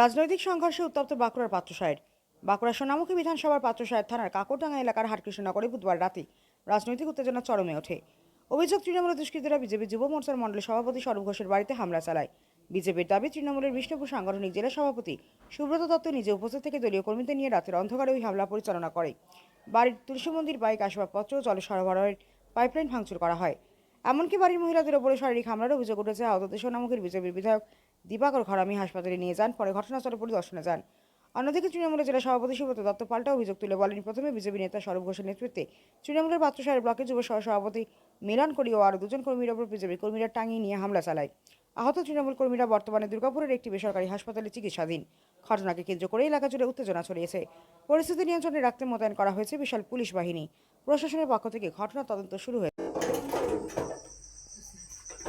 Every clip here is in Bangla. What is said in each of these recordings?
রাজনৈতিক সংঘর্ষে উত্তপ্ত বাঁকুড়ার পাত্রসাহের বাঁকুড়া সোনামুখী বিধানসভার পাত্রসাহের থানার কাকরডাঙ্গা এলাকার হাটকৃষ্ণনগরে বুধবার রাতে রাজনৈতিক উত্তেজনা চরমে ওঠে। অভিযোগ তৃণমূল দুষ্কৃতীরা বিজেপি যুব মোর্চার মণ্ডল সভাপতি স্বরূপ ঘোষের বাড়িতে হামলা চালায়। বিজেপির দাবি, তৃণমূলের বিষ্ণুপুর সাংগঠনিক জেলা সভাপতি সুব্রত দত্ত নিজে উপস্থিত থেকে দলীয় কর্মীদের নিয়ে রাতের অন্ধকারে ওই হামলা পরিচালনা করে। বাড়ির তুলসী মন্দির, বাইক আসবাবপত্র জল সরবরাহের পাইপলাইন ভাঙচুর করা হয়। এমনকি বাড়ির মহিলাদের ওপরে শারীরিক হামলার অভিযোগ উঠেছে আহতদের সোনামুখীর বিজেপির বিধায়ক দীপাকর ঘরামি হাসপাতালে নিয়ে যান, পরে ঘটনাস্থলে পরিদর্শনে যান। অন্যদিকে তৃণমূলের জেলা সভাপতি সুব্রত দত্ত পাল্টা অভিযোগ তুলে বলেন, প্রথমে বিজেপি নেতা স্বরূপ ঘোষের নেতৃত্বে তৃণমূলের পাত্রসাহের ব্লকের যুব সহসভাপতি মিলন করি ও আরও দুজন কর্মীর ওপর বিজেপি কর্মীরা টাঙিয়ে নিয়ে হামলা চালায়। আহত তৃণমূল কর্মীরা বর্তমানে দুর্গাপুরের একটি বেসরকারি হাসপাতালে চিকিৎসাধীন। ঘটনাকে কেন্দ্র করে এলাকা জুড়ে উত্তেজনা ছড়িয়েছে। পরিস্থিতি নিয়ন্ত্রণে রাখতে মোতায়েন করা হয়েছে বিশাল পুলিশ বাহিনী। প্রশাসনের পক্ষ থেকে ঘটনা তদন্ত শুরু হয়েছে।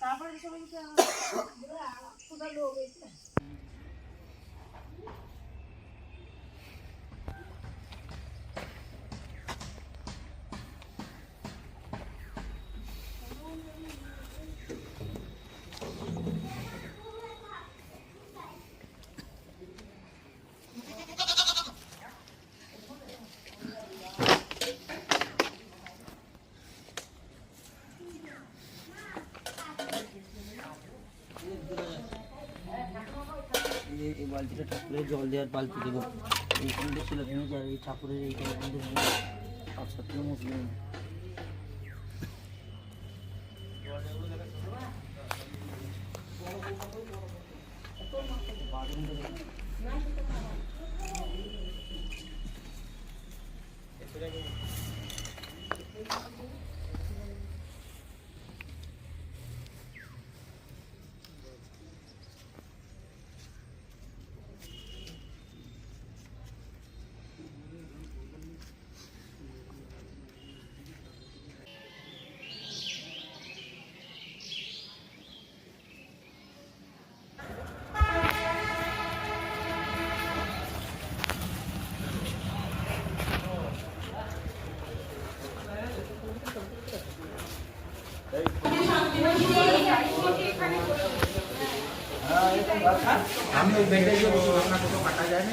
তারপরে সবাই কিছু কোথায় লোক হয়েছে এই এই বালতিটা ঠাকুরের জল দেওয়ার বালতি দেবো এইখানটা ছিল ভেঙে যায় এই ঠাকুরের এইটা কিন্তু সাত সাতটা মুসলিম আমি ওই বেডে গিয়ে বসে আপনাকে তো কাটা যায় না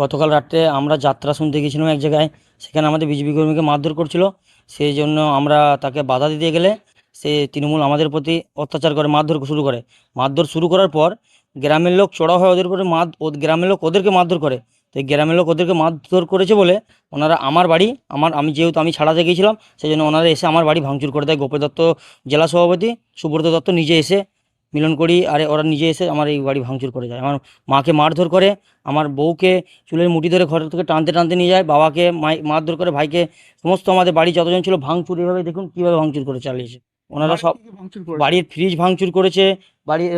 গতকাল রাত্রে আমরা যাত্রা শুনতে গেছিলাম এক জায়গায়, সেখানে আমাদের বিজেপি কর্মীকে মারধর করছিল। সেই জন্য আমরা তাকে বাধা দিতে গেলে সে তৃণমূল আমাদের প্রতি অত্যাচার করে, মারধর শুরু করে। মারধর শুরু করার পর গ্রামের লোক চড়া হয় ওদের উপরে মার গ্রামের লোক ওদেরকে মারধর করে। তো গ্রামের লোক ওদেরকে মারধর করেছে বলে ওনারা আমার বাড়ি, আমার আমি যেহেতু আমি ছাড়াতে গিয়েছিলাম, সেই জন্য ওনারা এসে আমার বাড়ি ভাঙচুর করে দেয়। গোপী দত্ত জেলা সভাপতি, সুব্রত দত্ত নিজে এসে মিলন করি আর ওরা নিজে এসে আমার এই বাড়ি ভাঙচুর করে যায়। আমার মাকে মারধর করে আমার বউকে চুলের মুঠি ধরে ঘর থেকে টানতে টানতে নিয়ে যায় বাবাকে মাই মারধর করে ভাইকে সমস্ত আমাদের বাড়ি যতজন ছিল ভাঙচুর এভাবে দেখুন কীভাবে ভাঙচুর করে চালিয়েছে। ওনারা সব বাড়ির ফ্রিজ ভাঙচুর করেছে বাড়ির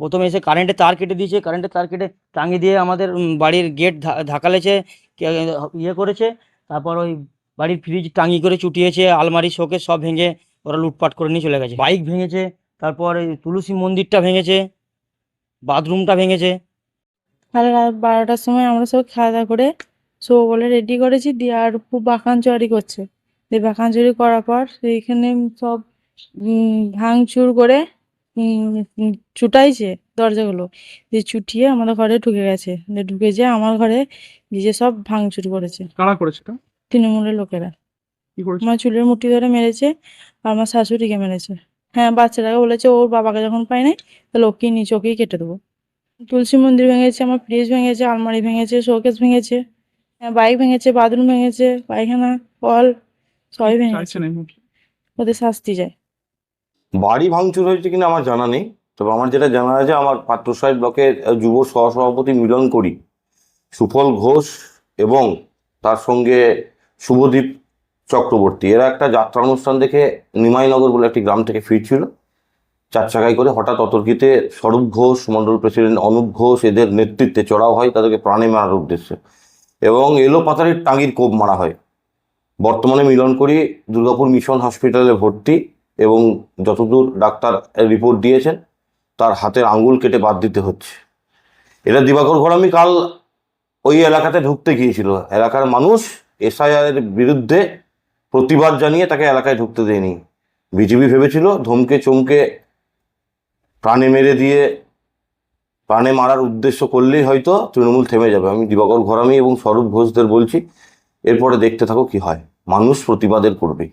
প্রথমে এসে কারেন্টের তার কেটে দিয়েছে কারেন্টের তার কেটে টাঙিয়ে দিয়ে আমাদের বাড়ির গেট ধাকালেছে ইয়ে করেছে তারপর ওই বাড়ির ফ্রিজ টাঙিয়ে করে চুটিয়েছে আলমারি শোকেস সব ভেঙে ওরা লুটপাট করে নিয়ে চলে গেছে। বাইক ভেঙেছে তারপর এই তুলসী মন্দিরটা ভেঙেছে বাথরুমটা ভেঙেছে। কাল রাত বারোটার সময় আমরা সব খাওয়া দাওয়া করে শো বলে রেডি করেছি দিয়ে আর খুব বাঁকান চুরি করছে। দিয়ে বাঁকান চুরি করার পর সেইখানে সব ভাঙচুর করে চুটাইছে দরজাগুলো। দিয়ে চুটিয়ে আমাদের ঘরে ঢুকে গেছে। দিয়ে ঢুকে যেয়ে আমার ঘরে নিজে সব ভাঙচুর করেছে। কারা করেছে তৃণমূলের লোকেরা। আমার চুলের মুঠি ধরে মেরেছে আর আমার শাশুড়িকে মেরেছে। হ্যাঁ বাচ্চাটাকে বলেছে ওর বাবাকে যখন পাই নাই তাহলে ওকেই নিচে ওকেই কেটে দেবো। তুলসী মন্দির ভেঙেছে আমার ফ্রিজ ভেঙেছে আলমারি ভেঙেছে শোকেস ভেঙেছে হ্যাঁ বাইক ভেঙেছে বাথরুম ভেঙেছে পায়খানা কল সবই ভেঙেছে। ওদের শাস্তি যায় বাড়ি ভাঙচুর হয়েছে কিনা আমার জানা নেই তবে আমার যেটা জানা আছে আমার পাত্র পাত্রসাহেব ব্লকের যুব সহসভাপতি মিলন করি সুফল ঘোষ এবং তার সঙ্গে শুভদীপ চক্রবর্তী। এরা একটা যাত্রা অনুষ্ঠান দেখে নিমাইনগর বলে একটি গ্রাম থেকে ফিরছিল। চার চাকায় করে হঠাৎ অতর্কিতে স্বরূপ ঘোষ মণ্ডল প্রেসিডেন্ট অনুপ ঘোষ এদের নেতৃত্বে চড়াও হয়, তাদেরকে প্রাণে মারার উদ্দেশ্যে। এবং এলো পাতারির টাঙ্গির কোপ মারা হয়। বর্তমানে মিলন করি দুর্গাপুর মিশন হসপিটালে ভর্তি এবং যতদূর ডাক্তার রিপোর্ট দিয়েছেন, তার হাতের আঙ্গুল কেটে বাদ দিতে হচ্ছে। এটা দিবাকর ঘরামি কাল ওই এলাকাতে ঢুকতে গিয়েছিল। এলাকার মানুষ এসআইআর বিরুদ্ধে প্রতিবাদ জানিয়ে তাকে এলাকায় ঢুকতে দেয়নি। বিজেপি ভেবেছিল ধমকে চমকে প্রাণে মেরে দিয়ে প্রাণে মারার উদ্দেশ্য করলেই হয়তো তৃণমূল থেমে যাবে। আমি দিবাকর ঘরামি এবং স্বরূপ ঘোষদের বলছি, এরপরে দেখতে থাকো কি হয়। মানুষ প্রতিবাদের করবেই।